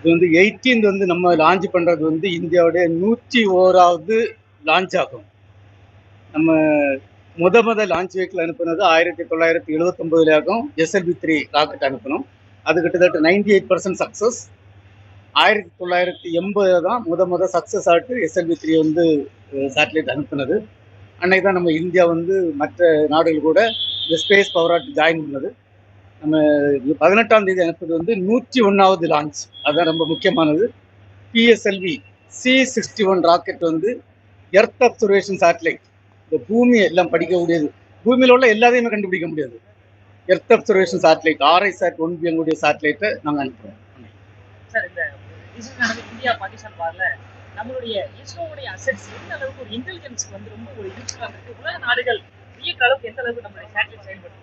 இது வந்து எயிட்டீன் வந்து நம்ம லான்ச் பண்ணுறது வந்து இந்தியாவுடைய நூற்றி ஓராவது லான்ச் ஆகும். நம்ம முத முத லான்ச் வெஹிக்கிள் அனுப்புனது ஆயிரத்தி தொள்ளாயிரத்தி எழுபத்தொம்பதுல ஆகும். எஸ்எல்பி த்ரீ ராக்கெட் அனுப்பணும். அது கிட்டத்தட்ட நைன்டி எயிட் பர்சன்ட் சக்ஸஸ் ஆயிரத்தி தொள்ளாயிரத்தி எண்பது தான் முத முத சக்ஸஸ் ஆகிட்டு எஸ்எல்பி த்ரீ வந்து சேட்டலைட் அனுப்புனது. அன்னைக்கு தான் நம்ம இந்தியா வந்து மற்ற நாடுகள் கூட இந்த ஸ்பேஸ் பவர் ஜாயின் பண்ணது. நம்ம பதினெட்டாம் தேதி அனுப்புறது வந்து நூற்றி ஒன்றாவது லான்ச் அதுதான் ரொம்ப முக்கியமானது. PSLV C sixty one rocket வந்து எர்த் அப்சர்வேஷன் சேட்டலைட் இந்த பூமியை எல்லாம் படிக்கக்கூடியது. பூமியில் உள்ள எல்லாத்தையுமே கண்டுபிடிக்க முடியாது. Earth observation satellite RISAT one பிஎங்குடைய சேட்டலைட்டை நாங்கள் அனுப்புகிறோம் சார் இந்த இந்தியா பாகிஸ்தான் பார்ல நம்மளுடைய இஸ்ரோவுடைய அசெட்ஸ் எந்த அளவுக்கு ஒரு இன்டெலிஜென்ஸ் வந்து ரொம்ப ஒரு யூஸ்ஃபுல்லாக இருக்கு? உலக நாடுகள் இயக்க அளவுக்கு எந்த அளவுக்கு நம்மளுடைய சேட்டலைட் செயல்படுது?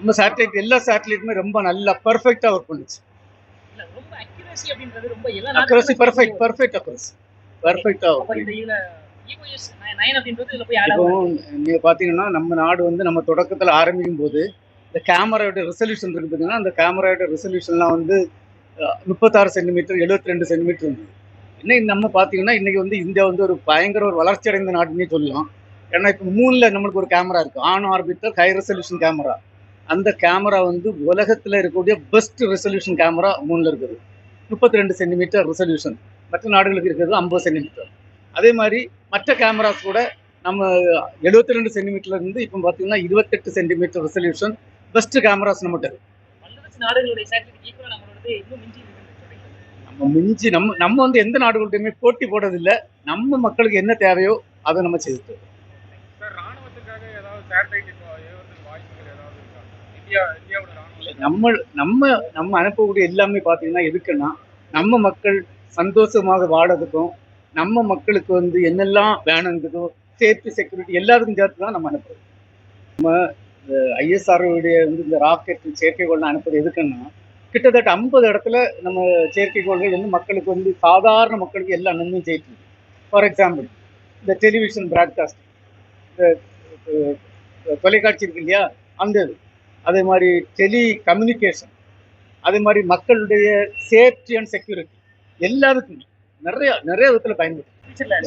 நம்ம சேட்டலைட் எல்லா சேட்டலைட்டுமே ரொம்ப நல்லா பர்ஃபெக்டாக ஒர்க் பண்ணுச்சு. அக்யூரசி பர்ஃபெக்ட் பர்ஃபெக்ட் அக்ரஸி பர்ஃபெக்டாக அப்ப இந்த இதுல இஓஎஸ் நைன் அப்படின்றது இதுல போய் ஆட் இப்போ ஆகும். நீங்க பாத்தீங்கன்னா நம்ம நாடு வந்து நம்ம தொடக்கத்துல ஆரம்பிக்கும் போது இந்த கேமராவோட ரெசல்யூஷன் இருக்கு பார்த்தீங்கன்னா அந்த கேமராவோட ரெசல்யூஷன்லாம் வந்து முப்பத்தாறு சென்டிமீட்டர் எழுபத்தி ரெண்டு சென்டிமீட்டர் இருந்தது இன்னைக்கு நம்ம பார்த்தீங்கன்னா இன்னைக்கு வந்து இந்தியா வந்து ஒரு பயங்கர ஒரு வளர்ச்சி அடைந்த நாடுன்னே சொல்லலாம். ஏன்னா இப்போ மூணில் நம்மளுக்கு ஒரு கேமரா இருக்கு. On orbiter high resolution camera அந்த கேமரா வந்து உலகத்தில் இருக்கக்கூடிய பெஸ்ட் ரெசல்யூஷன் கேமரா மூணில் இருக்குது. முப்பத்தி ரெண்டு சென்டிமீட்டர் ரெசல்யூஷன் மற்ற நாடுகளுக்கு இருக்கிறது ஐம்பது சென்டிமீட்டர் அதே மாதிரி மற்ற கேமராஸ் கூட நம்ம எழுபத்தி ரெண்டு சென்டிமீட்டர்ல இருந்து இப்போ பார்த்தீங்கன்னா இருபத்தெட்டு சென்டிமீட்டர் ரெசல்யூஷன் பெஸ்ட் கேமராஸ் நம்மகிட்ட நம்ம மிஞ்சி நம்ம நம்ம வந்து எந்த நாடுகள்கிட்டயுமே போட்டி போடுறதில்ல. நம்ம மக்களுக்கு என்ன தேவையோ அதை நம்ம செய்துட்டு ராணுவத்துக்காக ஏதாவது சேட்டலைட் இப்போ ஏவுறதுக்கு வாய்ப்புகள் ஏதாவது இருக்கா இந்தியா இந்தியாவோட ராணுவம் நம்ம நம்ம நம்ம அனுப்பக்கூடிய எல்லாமே பார்த்தீங்கன்னா எதுக்குன்னா நம்ம மக்கள் சந்தோஷமாக வாழறதுக்கும் நம்ம மக்களுக்கு வந்து என்னெல்லாம் வேணுங்கிறதோ சேஃப்டி செக்யூரிட்டி எல்லாத்துக்கும் சேர்த்து தான் நம்ம அனுப்புறோம் நம்ம ஐஎஸ்ஆர்ஓடைய வந்து இந்த ராக்கெட் செயற்கைக்கோள் அனுப்புறது எதுக்குன்னா கிட்டத்தட்ட ஐம்பது இடத்துல நம்ம செயற்கைக்கோள்கள் வந்து மக்களுக்கு வந்து சாதாரண மக்களுக்கு எல்லா நன்மையும் செய்யிட்டு ஃபார் எக்ஸாம்பிள் இந்த டெலிவிஷன் பிராட்காஸ்ட் இந்த தொலைக்காட்சி இருக்கு இல்லையா அந்த இது. அதே மாதிரி டெலி கம்யூனிகேஷன் அதே மாதிரி மக்களுடைய சேஃப்டி அண்ட் செக்யூரிட்டி எல்லாத்துக்கும் நிறைய நிறைய விதத்தில் பயன்படுது.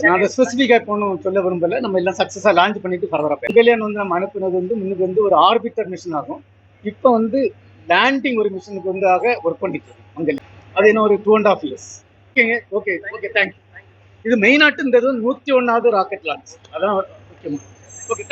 நான் அதை ஸ்பெசிஃபிக்காக இப்போ சொல்ல விரும்பல. நம்ம எல்லாம் சக்ஸஸாக லான்ச் பண்ணிட்டு ஃபர்தராக கல்யாணம் வந்து நம்ம அனுப்புனது வந்து முன்னுக்கு வந்து ஒரு ஆர்பிட்டர் மிஷின் ஆகும். இப்போ வந்து லேண்டிங் ஒரு மிஷினுக்கு வந்து ஆக ஒர்க் பண்ணிட்டு அங்கே அது இன்னும் ஒரு டூ அண்ட் ஆஃப் இயர்ஸ் ஓகேங்க ஓகே ஓகே தேங்க்யூ இது மெயினாட்டுன்றது நூற்றி ஒன்றாவது ராக்கெட் லான்ச் அதான் முக்கியமாக ஓகே